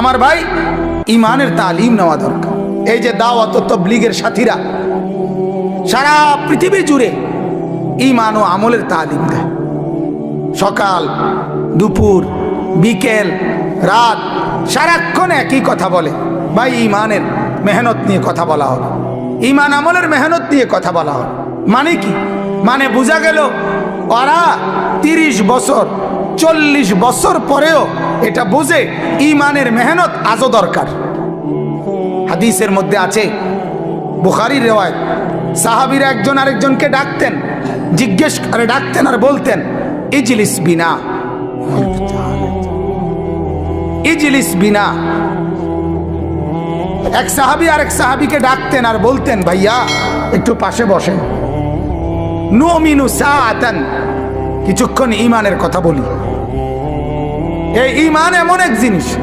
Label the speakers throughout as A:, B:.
A: আমার ভাই ইমানের তালিম নেওয়া দরকার। এই যে দাওয়াত তবলিগের সাথীরা, সারা পৃথিবী জুড়ে ইমান ও আমলের তালিম দেয়। সকাল, দুপুর, বিকেল, রাত, সারাক্ষণ একই কথা বলে। ভাই, ইমানের মেহনত নিয়ে কথা বলা হবে ইমান আমলের মেহনত নিয়ে কথা বলা হবে মানে কি? মানে বোঝা গেল, ওরা তিরিশ বছর চল্লিশ বছর পরেও এটা বুঝে ইমানের মেহনত আজও দরকার। হাদিসের মধ্যে আছে, বুখারির রেওয়ায়ত, সাহাবিরা একজন আরেকজনকে ডাকতেন, জিজ্ঞেস করে ডাকতেন আর বলতেন, ইজলিস বিনা। ইজলিস বিনা। এক সাহাবি আর এক সাহাবিকে ডাকতেন আর বলতেন, ভাইয়া, একটু পাশে বসেন। নুমিনু সাআতান। কিছুক্ষণ ইমানের কথা বলি। এই ইমান এমন এক জিনিস।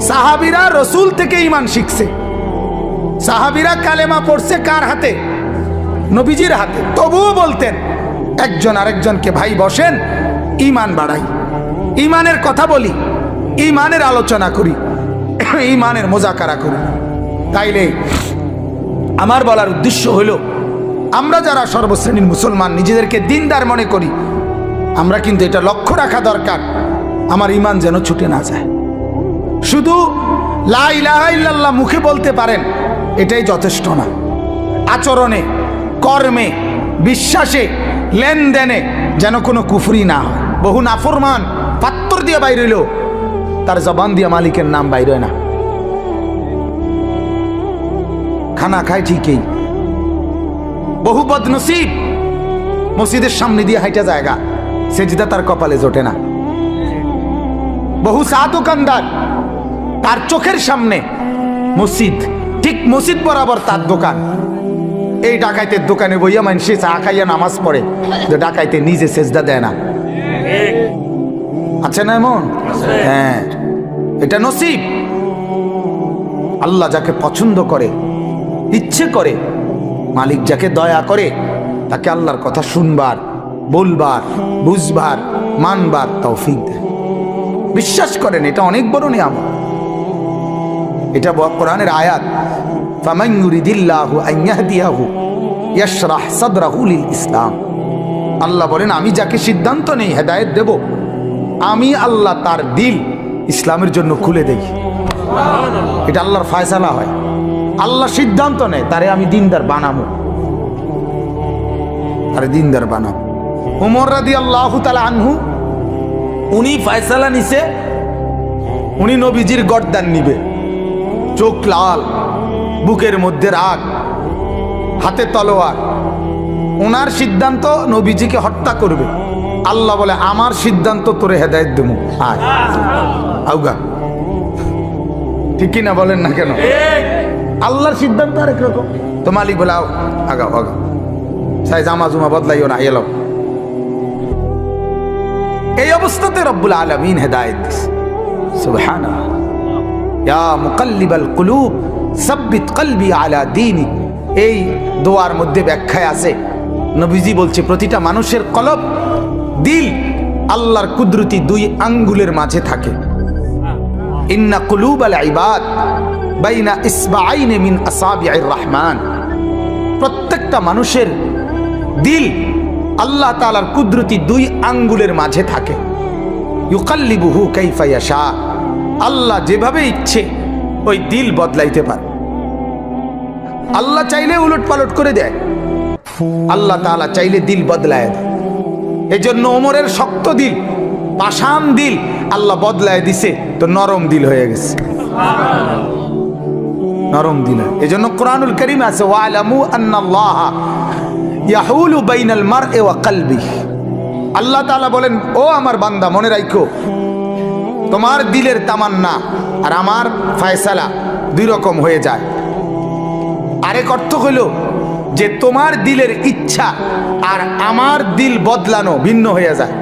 A: সাহাবিরা রসুল থেকে ইমান শিখছে। সাহাবিরা কালেমা পড়ছে কার হাতে? নবীজির হাতে। তবুও বলতেন, একজন আরেকজনকে, ভাই, বসেন ইমান বাড়াই। ইমানের কথা বলি ইমানের আলোচনা করি ইমানের মোজাকারা করি। তাইলে আমার বলার উদ্দেশ্য হলো, আমরা যারা সর্বশ্রেণীর মুসলমান, নিজেদেরকে দিনদার মনে করি আমরা কিন্তু এটা লক্ষ্য রাখা দরকার। আমার ইমান যেন ছুটে না যায়। শুধু লা ইলাহা ইল্লাল্লাহ মুখে বলতে পারেন, এটাই যথেষ্ট না। আচরণে, কর্মে, বিশ্বাসে, লেনদেনে যেন কোনো কুফরি না হয়। বহু নাফরমান, পাত্তর দিয়ে বাইরেল তার জবান দিয়ে মালিকের নাম বাইরে না। খানা খায় ঠিকই। বহু বদনসিব, মসজিদের সামনে দিয়ে হাইটা জায়গা। সেজিদা তার কপালে জোটে না। বহু চা দোকানদার তার চোখের সামনে মসজিদ, ঠিক মসজিদ বরাবর তার দোকান। এই ডাকাইতের দোকানে বইয়া মানুষে চা খাইয়া নামাজ পড়ে যে ডাকাইতে নিজে সেজদা দেয় না। আছে না এমন? হ্যাঁ। এটা নসিব। আল্লাহ যাকে পছন্দ করে, ইচ্ছে করে, মালিক যাকে দয়া করে, তাকে আল্লাহর কথা শুনবার বলবার, বুঝবার, মানবার তৌফিক দেয় বিশ্বাস করেন, এটা অনেক বড় নিয়ামত। এটা কোরআনের আয়াত ইসলাম। আল্লাহ বলেন, আমি যাকে সিদ্ধান্ত নেই, হেদায়েত দেব, আমি আল্লাহ তার দিল ইসলামের জন্য খুলে দেই। এটা আল্লাহর ফায়সালা হয়। আল্লাহ সিদ্ধান্ত নেয়, তারে আমি দিনদার বানাবো তারে দিনদার বানাবো উমর রাদি আল্লাহ তালা আনহু, উনি ফায়সালা নিছে, উনি নবীজির গর্দান নিবে। চোখ লাল, বুকের মধ্যে রাগ, হাতে তলোয়ার। ওনার সিদ্ধান্ত নবীজিকে হত্যা করবে। আল্লাহ বলে, আমার সিদ্ধান্ত তোরে হেদায়ত দেবো। আউগা। ঠিক না বলেন না কেন? আল্লাহর সিদ্ধান্ত আরেক রকম। তো মালিক বলে আগাও আগাও। সাই জামা জুমা বদলাইও না এলো এই অবস্থাতে রব্বুল আলমিন হেদায়ত দিস কুলুব আলা দীনি এই দোয়ার মধ্যে ব্যাখ্যায় আছে, নবীজি বলছে, প্রতিটা মানুষের কলব, দিল আল্লাহর কুদরতি দুই আঙ্গুলের মাঝে থাকে। ইন্না কুলুব আল ইবাদ বাইনা ইসবাআইনে মিন আসাবিআইর রহমান। প্রত্যেকটা মানুষের দিল আল্লাহ তালার কুদরতি দুই আঙ্গুলের মাঝে থাকে। ইউকাল্লিবুহু কাইফা ইয়াশা। আল্লাহ যেভাবে ইচ্ছে, ওই দিল বদলাইতে পারে। আল্লাহ চাইলে উলট পালট করে দেয়। আল্লাহ তাআলা চাইলে দিল বদলায় দেয়। এই জন্য ওমরের শক্ত দিল, পাষাণ দিল, আল্লাহ বদলায় দিছে, তো নরম দিল হয়ে গেছে। নরম দিল। এই জন্য কোরআনুল করিম আছে, ওয়ালামু আন্নাল্লাহ বাইনাল মার'i ওয়া কলবি। আল্লাহ তাআলা বলেন, ও আমার বান্দা, মনে রাখো তোমার দিলের তামান্না আর আমার ফায়সালা দুই রকম হয়ে যায়। আরেক অর্থ হইল যে তোমার দিলের ইচ্ছা আর আমার দিল বদলানো ভিন্ন হয়ে যায়।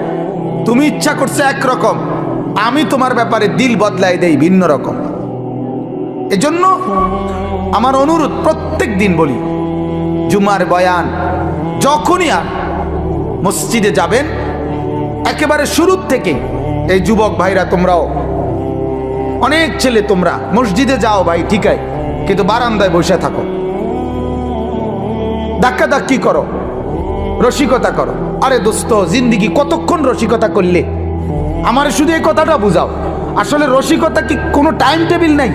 A: তুমি ইচ্ছা করছে একরকম আমি তোমার ব্যাপারে দিল বদলাই দেই ভিন্ন রকম। এজন্য আমার অনুরোধ প্রত্যেক দিন বলি, জুমার বয়ান যখনই আর মসজিদে যাবেন, একেবারে শুরুর থেকে, এই যুবক ভাইরা তোমরাও, অনেক ছেলে তোমরা, মসজিদে যাও ভাই, ঠিক আছে, কিন্তু বারান্দায় বসে থাকো। ধাক্কা ধাক্কি করো, রসিকতা করো। আরে দোস্ত, জিন্দিগি কতক্ষণ রসিকতা করলে? আমার শুধু এই কথাটা বুঝাও। আসলে রসিকতা কি কোনো টাইম টেবিল নাই?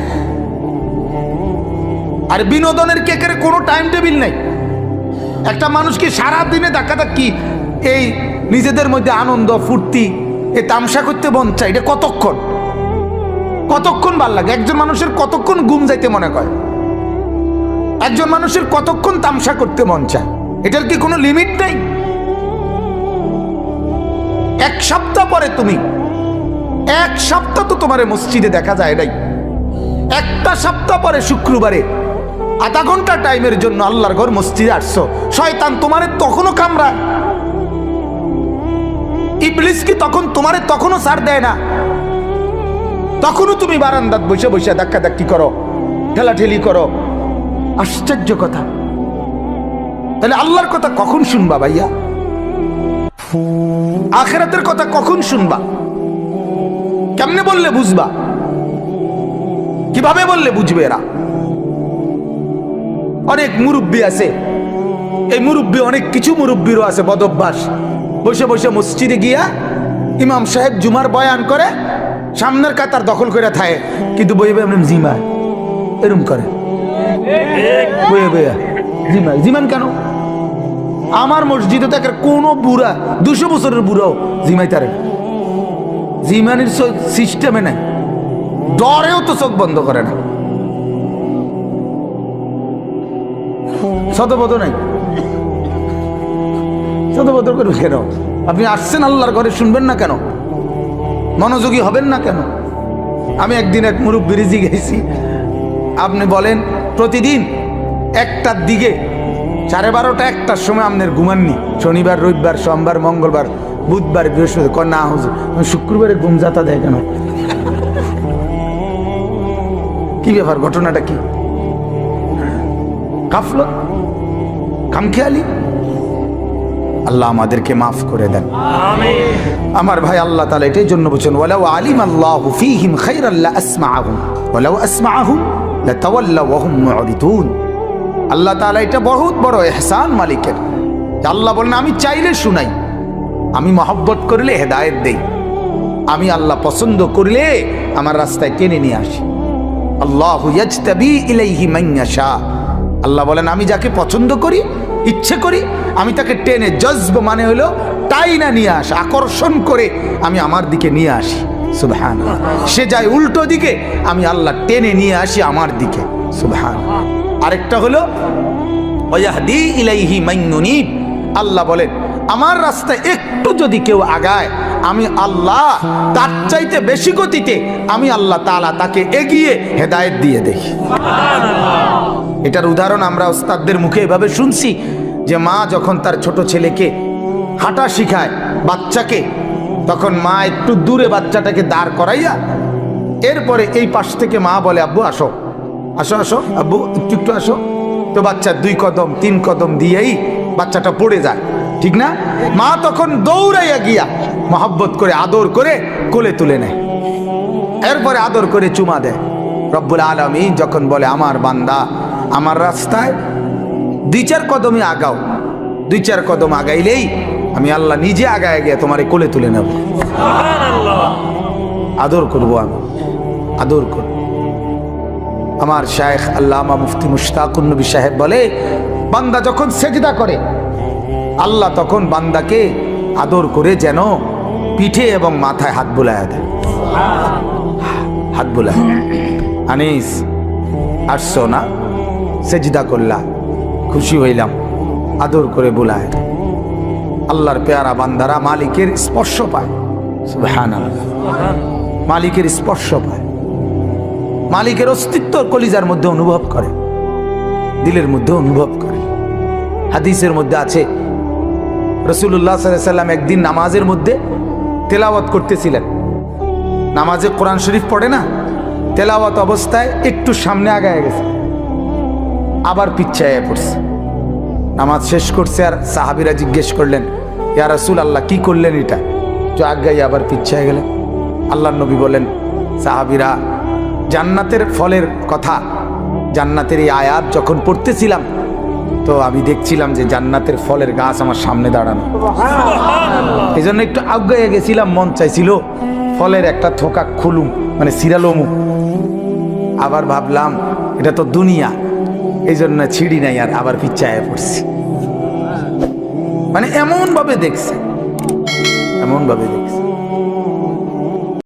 A: আর বিনোদনের কেকের কোনো টাইম টেবিল নাই? একটা মানুষ কি সারা দিনে ধাক্কা ধাক্কি এই নিজেদের মধ্যে আনন্দ, ফুর্তি, এ তামসা করতে মন চাই এটা কতক্ষণ? কতক্ষণ ভালো লাগে? একজন মানুষের কতক্ষণ গুম যাইতে মনে করে একজন মানুষের কতক্ষণ তামসা করতে মন চায়? এটার কি কোনো লিমিট নেই? এক সপ্তাহ পরে তুমি, এক সপ্তাহ তো তোমার মসজিদে দেখা যায় নাই। একটা সপ্তাহ পরে শুক্রবারে আধা ঘণ্টা টাইমের জন্য আল্লাহর ঘর মসজিদে আসছো। শয়তান তোমারে তখনও কামড়ায়। ইবলিস কি তখন তোমারে তখনও সার দেয় না। তখনও তুমি বারান্দাত বসে বসে ধাক্কা ধাক্কি করো, ঠেলাঠেলি করো। আশ্চর্য কথা। তাহলে আল্লাহর কথা কখন শুনবা ভাইয়া? আখেরাতের কথা কখন শুনবা? কেমনে বললে বুঝবা? কীভাবে বললে বুঝবে এরা? অনেক মুরব্বী আছে। এই মুরব্বী অনেক কিছু মুরব্বীরও আছে বদভ্যাস। বসে বসে মসজিদে গিয়া ইমাম সাহেব জুমার বয়ান করে, সামনের কাতার দখল করে থাকে কিন্তু বইবে এমন জিমা এরম করে। বইয়ে বইয়া জিমা জিমান কেন? আমার মসজিদে তো কোনো বুড়া, দুশো বছরের বুড়াও জিমাই তারে। জিমানির সিস্টেমে নাই। ডরেও তো চোখ বন্ধ করে না। শতবোধ নাই। শতবোধ করবে কেন? আপনি আসছেন আল্লাহর ঘরে, শুনবেন না কেন? মনোযোগী হবেন না কেন? আমি একদিন এক মুরব্বী রিজি গেছি। আপনি বলেন, প্রতিদিন একটার দিকে সাড়ে বারোটা একটার সময় আপনার ঘুমাননি। শনিবার, রবিবার, সোমবার, মঙ্গলবার, বুধবার বৃহস্পতি কর না, হুজুর শুক্রবারে ঘুম যাতা দেয় কেন? কি ব্যাপার, ঘটনাটা কি? কাফল খামখেয়ালি আল্লাহ আমাদেরকে মাফ করে দেন। আমার ভাই আল্লাহ তালা এটাই জন্য বলছেন ওয়ালাউ আলিম আল্লাহ ফিহিম খাইরাল্লাহ আসমাআহুম ওয়ালাউ আসমাআহুম লাতাওয়াল্লাউ ওয়া হুম মুরিদুন। আল্লাহ তাআলা এটা বহুত বড় ইহসান মালিকের। আল্লাহ বলেন আমি চাইলে শুনাই আমি মহব্বত করলে হেদায়েত দেই আমি আল্লাহ পছন্দ করলে আমার রাস্তায় টেনে নিয়ে আসি। আল্লাহ ইয়াজতাবি ইলাইহি মান ইয়াশা। আল্লাহ বলেন, আমি যাকে পছন্দ করি, ইচ্ছে করি, আমি তাকে টেনে জজব মানে হলো তাই না নিয়ে আস, আকর্ষণ করে আমি আমার দিকে নিয়ে আসি। সুবহান সে যায় উল্টো দিকে, আমি আল্লাহ টেনে নিয়ে আসি আমার দিকে। সুবহান আরেকটা হলো, ওয়াহদি ইলাইহি মাইনুনিব আল্লাহ বলেন, আমার রাস্তায় একটু যদি কেউ আগায়, আমি আল্লাহ তার চাইতে বেশি গতিতে আমি আল্লাহ তালা তাকে এগিয়ে হেদায়েত দিয়ে দেখি। এটার উদাহরণ আমরা ওস্তাদদের মুখে এভাবে শুনছি যে মা যখন তার ছোট ছেলেকে হাঁটা শিখায় বাচ্চাকে, তখন মা একটু দূরে বাচ্চাটাকে দাঁড় করাইয়া এরপরে এই পাশ থেকে মা বলে, আব্বু, আসো। আসো আসো, আব্বু, একটু একটু আসো। তো বাচ্চা দুই কদম, তিন কদম দিয়েই বাচ্চাটা পড়ে যায়, ঠিক না? মা তখন দৌড়াইয়া গিয়া মহব্বত করে আদর করে কোলে তুলে নেয়। এরপরে আদর করে চুমা দেয়। রব্বুল আলমী যখন বলে, আমার বান্দা আমার রাস্তায় দুই চার কদমে আগাও। দুই চার কদম আগাইলেই আমি আল্লাহ নিজে আগায় গিয়ে তোমার কোলে তুলে নেব। আদর করব আমি। আদর করব। আমার শায়েখ আল্লামা মুফতি মুশতাকুন নবী সাহেব বলে বান্দা যখন সেজদা করে আল্লাহ তখন বান্দাকে আদর করে যেন পিঠে এবং মাথায় হাত বোলায় দেয়। হাত বোলায়। আনিস আসছো না? সেজদা করলা। খুশি হইলাম। আদর করে বোলায়। আল্লাহর পেয়ারা বান্দারা মালিকের স্পর্শ পায়। মালিকের স্পর্শ পায়। মালিকের অস্তিত্ব কলিজার মধ্যে অনুভব করে। দিলের মধ্যে অনুভব করে। হাদিসের মধ্যে আছে রসুল্লাহ সাল্লাম একদিন নামাজের মধ্যে তেলাওয়াত করতেছিলেন। নামাজে কোরআন শরীফ পড়ে না? তেলাওয়াত অবস্থায় একটু সামনে আগায় গেছে। আবার পিচ্ছায় পড়ছে। নামাজ শেষ করছে আর সাহাবিরা জিজ্ঞেস করলেন ইয়া রাসুল আল্লাহ কি করলেন এটা? তো আজ্ঞাই আবার পিচ্ছায় গেলেন। আল্লাহ নবী বলেন সাহাবিরা জান্নাতের ফলের কথা জান্নাতের এই আয়াত যখন পড়তেছিলাম তো আমি দেখছিলাম যে জান্নাতের ফলের গাছ আমার সামনে দাঁড়ানো। এই জন্য একটু আজ্ঞায় গেছিলাম মন চাইছিল ফলের একটা থোকা খুলুম মানে সিরালমু আবার ভাবলাম এটা তো দুনিয়া। এই জন্য ছিঁড়ি নাই আর আবার পিচ্ছায় পড়ছি। মানে এমন ভাবে দেখছে। এমন ভাবে দেখছে।